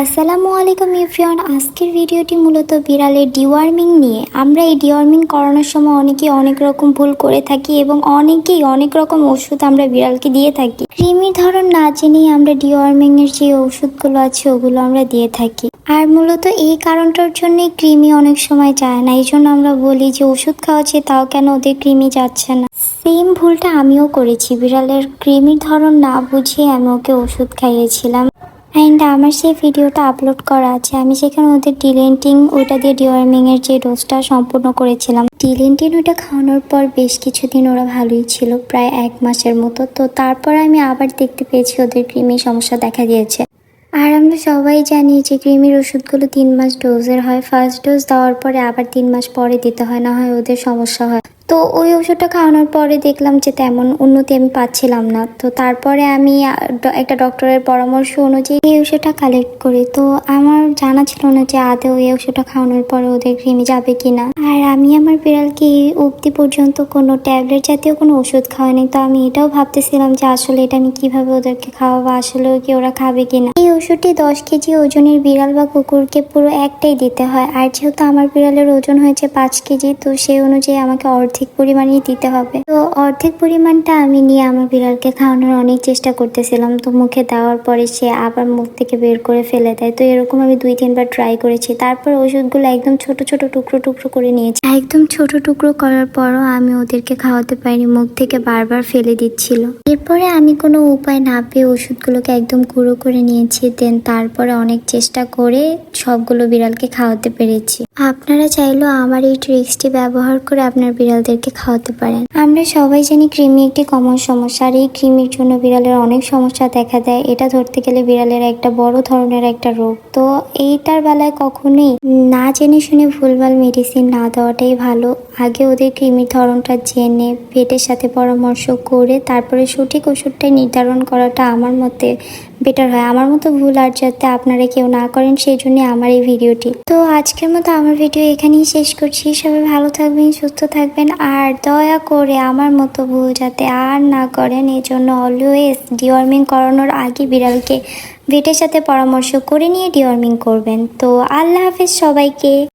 আসসালামু আলাইকুম ইফরিয়ান আজকের ভিডিওটি মূলত বিড়ালের ডিওয়ার্মিং নিয়ে। আমরা এই ডিওয়ার্মিং করানোর সময় অনেকেই অনেক রকম ভুল করে থাকি এবং অনেকেই অনেক রকম ওষুধ আমরা বিড়ালকে দিয়ে থাকি। কৃমির ধরন না জেনেই আমরা ডিওয়ার্মিং এর যে ওষুধগুলো আছে, ওগুলো আমরা দিয়ে থাকি। আর মূলত এই কারণটার জন্যই কৃমি অনেক সময় যায় না। এই জন্য আমরা বলি যে ওষুধ খাওয়াচ্ছে তাও কেন ওদের কৃমি যাচ্ছে না। সেম ভুলটা আমিও করেছি। বিড়ালের কৃমির ধরন না বুঝিয়ে আমি ওকে ওষুধ খাইয়েছিলাম। অ্যান্ড আমার সেই ভিডিওটা আপলোড করা আছে। আমি সেখানে ওদের ডিলেন্টিং ওটা দিয়ে ডিওয়ার্মিং এর যে ডোজটা সম্পূর্ণ করেছিলাম। ডিলেন্টিন ওটা খাওয়ানোর পর বেশ কিছুদিন ওরা ভালোই ছিল, প্রায় এক মাসের মতো। তো তারপর আমি আবার দেখতে পেয়েছি ওদের কৃমি সমস্যা দেখা দিয়েছে। আর আমরা সবাই জানি যে ক্রিমির ওষুধগুলো তিন মাস ডোজের হয়। ফার্স্ট ডোজ দেওয়ার পরে আবার তিন মাস পরে দিতে হয়, না হয় ওদের সমস্যা হয়। তো ওই ওষুধটা খাওয়ানোর পরে দেখলাম যে তেমন উন্নতি আমি পাচ্ছিলাম না। তো তারপরে আমি একটা ডক্টরের পরামর্শ অনুযায়ী এই ওষুধটা কালেক্ট করি। তো আমার জানা ছিল না যে আদৌ এই ওষুধটা খাওয়ানোর পরে ওদের কৃমি যাবে কিনা। আর আমি আমার বিড়ালকে অবধি পর্যন্ত কোনো ট্যাবলেট জাতীয় কোনো ওষুধ খাওয়াইনি। তো আমি এটাও ভাবতেছিলাম যে আসলে এটা আমি কীভাবে ওদেরকে খাওয়াবো আসলেও কি ওরা খাবে কিনা। এই ওষুধটি দশ কেজি ওজনের বিড়াল বা কুকুরকে পুরো একটাই দিতে হয়। আর যেহেতু আমার বিড়ালের ওজন হয়েছে পাঁচ কেজি, তো সেই অনুযায়ী আমাকে অর্ধেক পরিমাণই দিতে হবে। তো অর্ধেক পরিমাণটা আমি নিয়ে আমার বিড়ালকে খাওয়ানোর অনেক চেষ্টা করতেছিলাম। তো মুখে দেওয়ার পরে সে আবার মুখ থেকে বের করে ফেলে দেয়। তো এরকম আমি দুই তিনবার ট্রাই করেছি। তারপর ওষুধগুলো একদম ছোট ছোট টুকরো টুকরো করে নিয়েছি। একদম ছোট টুকরো করার পরও আমি ওদেরকে খাওয়াতে পারিনি। মুখ থেকে বারবার ফেলে দিচ্ছিল। এরপরে আমি কোনো উপায় না পেয়ে ওষুধগুলোকে একদম গুঁড়ো করে নিয়েছি। দেন তারপরে অনেক চেষ্টা করে সবগুলো বিড়ালকে খাওয়াতে পেরেছি। আপনারা চাইলেও আমার এই ট্রিক্সটি ব্যবহার করে আপনার বিড়ালদেরকে খাওয়াতে পারেন। আমরা সবাই জানি কৃমি একটি কমন সমস্যা, আর এই কৃমির জন্য বিড়ালের অনেক সমস্যা দেখা দেয়। এটা ধরতে গেলে বিড়ালের একটা বড় ধরনের একটা রোগ। তো এইটার বেলায় কখনোই না জেনে শুনে ভুলভাল মেডিসিন না দেওয়াটাই ভালো। আগে ওদের কৃমির ধরনটা জেনে, পেটের সাথে পরামর্শ করে, তারপরে সঠিক ওষুধটাই নির্ধারণ করাটা আমার মতে বেটার হয়। আমার মতো ভুল আর যাতে আপনারা কেউ না করেন, সেই জন্য আমার এই ভিডিওটি। তো আজকের মতো আমার ভিডিও এখানেই শেষ করছি। সবাই ভালো থাকবেন, সুস্থ থাকবেন, আর দয়া করে আমার মতো ভুল যাতে আর না করেন, এই জন্য অলওয়েজ ডিওয়ার্মিং করানোর আগে বিড়ালকে ভেটের সাথে পরামর্শ করে নিয়ে ডিওয়ার্মিং করবেন। তো আল্লাহ হাফেজ সবাইকে।